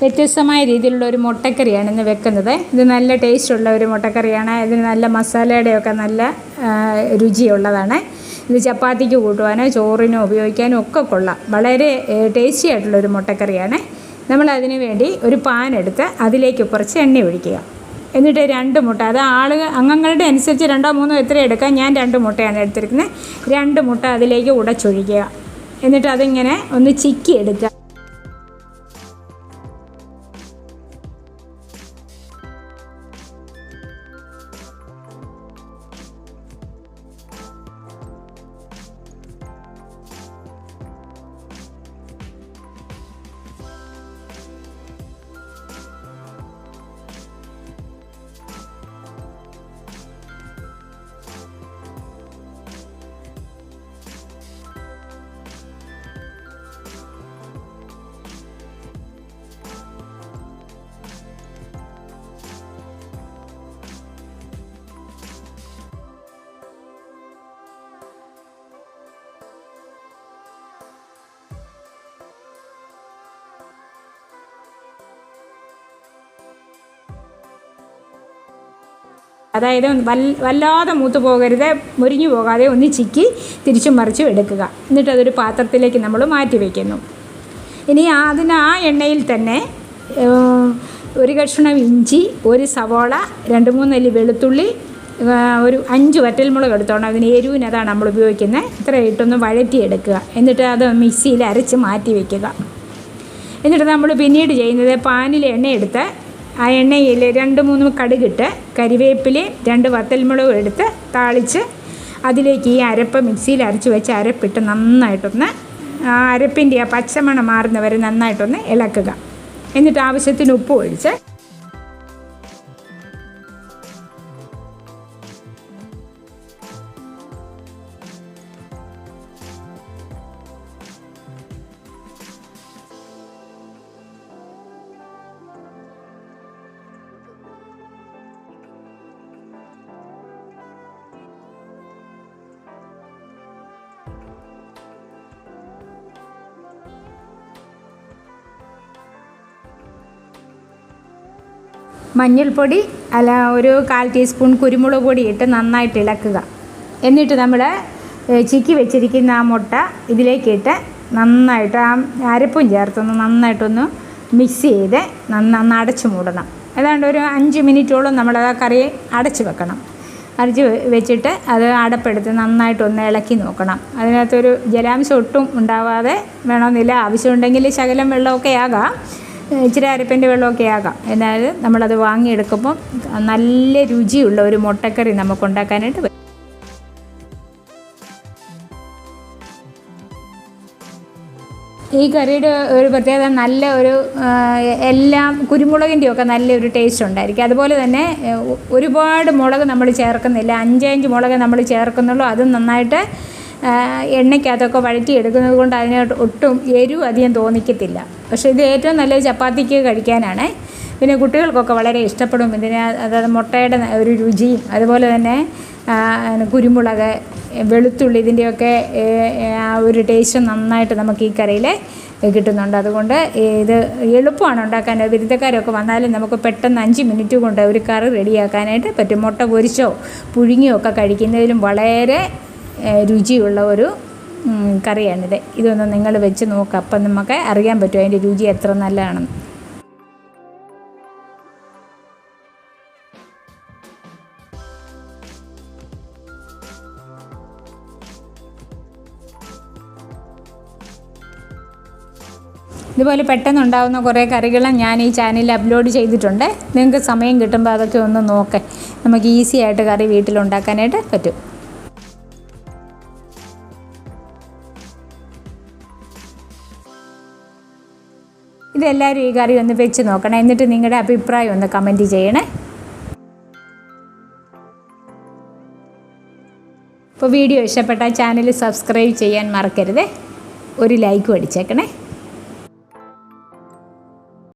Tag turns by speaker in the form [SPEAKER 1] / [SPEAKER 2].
[SPEAKER 1] വ്യത്യസ്തമായ രീതിയിലുള്ള ഒരു മുട്ടക്കറിയാണ് ഇന്ന് വെക്കുന്നത്. ഇത് നല്ല ടേസ്റ്റുള്ള ഒരു മുട്ടക്കറിയാണ്. ഇതിന് നല്ല മസാലയുടെയൊക്കെ നല്ല രുചിയുള്ളതാണ്. ഇത് ചപ്പാത്തിക്ക് കൂട്ടുവാനോ ചോറിനോ ഉപയോഗിക്കാനോ ഒക്കെ കൊള്ളാം. വളരെ ടേസ്റ്റി ആയിട്ടുള്ള ഒരു മുട്ടക്കറിയാണ്. നമ്മൾ അതിന് വേണ്ടി ഒരു പാൻ എടുത്ത് അതിലേക്ക് കുറച്ച് എണ്ണ ഒഴിക്കുക. എന്നിട്ട് രണ്ട് മുട്ട അത് ആളുകൾ അംഗങ്ങളുടെ അനുസരിച്ച് രണ്ടോ മൂന്നോ എത്ര എടുക്കാം ഞാൻ രണ്ട് മുട്ടയാണ് എടുത്തിരിക്കുന്നത്. രണ്ട് മുട്ട അതിലേക്ക് ഉടച്ചൊഴിക്കുക എന്നിട്ട് അതിങ്ങനെ ഒന്ന് ചിക്കി എടുക്കുക. അതായത് വല്ലാതെ മൂത്ത് പോകരുത് മുരിഞ്ഞു പോകാതെ ഒന്ന് ചിക്കി തിരിച്ചും മറിച്ചും എടുക്കുക. എന്നിട്ട് അതൊരു പാത്രത്തിലേക്ക് നമ്മൾ മാറ്റി വയ്ക്കുന്നു ഇനി അതിന് ആ എണ്ണയിൽ തന്നെ ഒരു കഷ്ണം ഇഞ്ചി ഒരു സവോള രണ്ട് മൂന്നല്ലി വെളുത്തുള്ളി ഒരു അഞ്ച് വറ്റൽമുളക് എടുത്തോണം. അതിന് എരിവിന് അതാണ് നമ്മൾ ഉപയോഗിക്കുന്നത്. ഇത്ര ഇട്ടൊന്ന് വഴറ്റിയെടുക്കുക. എന്നിട്ട് അത് മിക്സിയിൽ അരച്ച് മാറ്റി വയ്ക്കുക എന്നിട്ട് നമ്മൾ പിന്നീട് ചെയ്യുന്നത് പാനിൽ എണ്ണയെടുത്ത് ആ എണ്ണയിൽ രണ്ട് മൂന്ന് കടുകിട്ട് കരിവേപ്പിലയും രണ്ട് വത്തൽമുളകും എടുത്ത് താളിച്ച് അതിലേക്ക് ഈ അരപ്പ് മിക്സിയിൽ അരച്ച് വെച്ച് അരപ്പിട്ട് നന്നായിട്ടൊന്ന് ആ അരപ്പിന്റെ ആ പച്ചമണം മാറുന്നവരെ നന്നായിട്ടൊന്ന് ഇളക്കുക. എന്നിട്ട് ആവശ്യത്തിന് ഉപ്പ് ഒഴിച്ച് മഞ്ഞൾപ്പൊടി അല്ല ഒരു കാൽ ടീസ്പൂൺ കുരുമുളക് പൊടി ഇട്ട് നന്നായിട്ട് ഇളക്കുക. എന്നിട്ട് നമ്മൾ ചിക്കി വെച്ചിരിക്കുന്ന ആ മുട്ട ഇതിലേക്കിട്ട് നന്നായിട്ട് ആ അരപ്പും ചേർത്തൊന്ന് നന്നായിട്ടൊന്ന് മിക്സ് ചെയ്ത് നന്ന അടച്ചു മൂടണം. ഏതാണ്ട് ഒരു അഞ്ച് മിനിറ്റോളം നമ്മൾ ആ കറി അടച്ചു വെക്കണം. അരച്ച് വെച്ചിട്ട് അത് അടപ്പെടുത്ത് നന്നായിട്ടൊന്ന് ഇളക്കി നോക്കണം. അതിനകത്തൊരു ജലാംശം ഒട്ടും ഉണ്ടാവാതെ വേണമെന്നില്ല. ആവശ്യമുണ്ടെങ്കിൽ ശകലം വെള്ളമൊക്കെ ആകാം. ഇച്ചിരി അരപ്പിന്റെ വെള്ളമൊക്കെ ആകാം. എന്നാൽ നമ്മളത് വാങ്ങിയെടുക്കുമ്പം നല്ല രുചിയുള്ള ഒരു മുട്ടക്കറി നമുക്ക് ഉണ്ടാക്കാനായിട്ട് പറ്റും. ഈ കറിയുടെ ഒരു പ്രത്യേകത നല്ല ഒരു എല്ലാം കുരുമുളകിന്റെയൊക്കെ നല്ലൊരു ടേസ്റ്റ് ഉണ്ടായിരിക്കും. അതുപോലെ തന്നെ ഒരുപാട് മുളക് നമ്മൾ ചേർക്കുന്നില്ല. അഞ്ചഞ്ച് മുളക് നമ്മൾ ചേർക്കുന്നുള്ളൂ. അതും നന്നായിട്ട് എണ്ണയ്ക്കകത്തൊക്കെ വഴറ്റി എടുക്കുന്നത് കൊണ്ട് അതിന് ഒട്ടും എരിവ് അധികം തോന്നിക്കത്തില്ല. പക്ഷേ ഇത് ഏറ്റവും നല്ലത് ചപ്പാത്തിക്ക് കഴിക്കാനാണ്. പിന്നെ കുട്ടികൾക്കൊക്കെ വളരെ ഇഷ്ടപ്പെടും. ഇതിന് അതായത് മുട്ടയുടെ ഒരു രുചിയും അതുപോലെ തന്നെ കുരുമുളക് വെളുത്തുള്ളി ഇതിന്റെയൊക്കെ ഒരു ടേസ്റ്റ് നന്നായിട്ട് നമുക്ക് ഈ കറിയിൽ കിട്ടുന്നുണ്ട്. അതുകൊണ്ട് ഇത് എളുപ്പമാണ് ഉണ്ടാക്കാൻ. വിരുദ്ധക്കാരൊക്കെ വന്നാലും നമുക്ക് പെട്ടെന്ന് അഞ്ച് മിനിറ്റ് കൊണ്ട് ഒരു കറി റെഡിയാക്കാനായിട്ട് പറ്റും. മുട്ട പൊരിച്ചോ പുഴുങ്ങിയോ ഒക്കെ കഴിക്കുന്നതിലും വളരെ രുചിയുള്ള ഒരു കറിയാണിത്. ഇതൊന്ന് നിങ്ങൾ വെച്ച് നോക്കുക അപ്പം നമുക്ക് അറിയാൻ പറ്റും അതിന്റെ രുചി എത്ര നല്ലതാണെന്ന്. ഇതുപോലെ പെട്ടെന്ന് ഉണ്ടാകുന്ന കുറേ കറികളും ഞാൻ ഈ ചാനലിൽ അപ്ലോഡ് ചെയ്തിട്ടുണ്ട്. നിങ്ങൾക്ക് സമയം കിട്ടുമ്പോൾ അതൊക്കെ ഒന്ന് നോക്കേ. നമുക്ക് ഈസി ആയിട്ട് കറി വീട്ടിലുണ്ടാക്കാനായിട്ട് പറ്റും. ഇതെല്ലാവരും ഈ കറി ഒന്ന് വെച്ച് നോക്കണം. എന്നിട്ട് നിങ്ങളുടെ അഭിപ്രായം ഒന്ന് കമന്റ് ചെയ്യണേ. അപ്പോൾ വീഡിയോ ഇഷ്ടപ്പെട്ടാൽ ചാനൽ സബ്സ്ക്രൈബ് ചെയ്യാൻ മറക്കരുത്. ഒരു ലൈക്കും അടിച്ചേക്കണേ.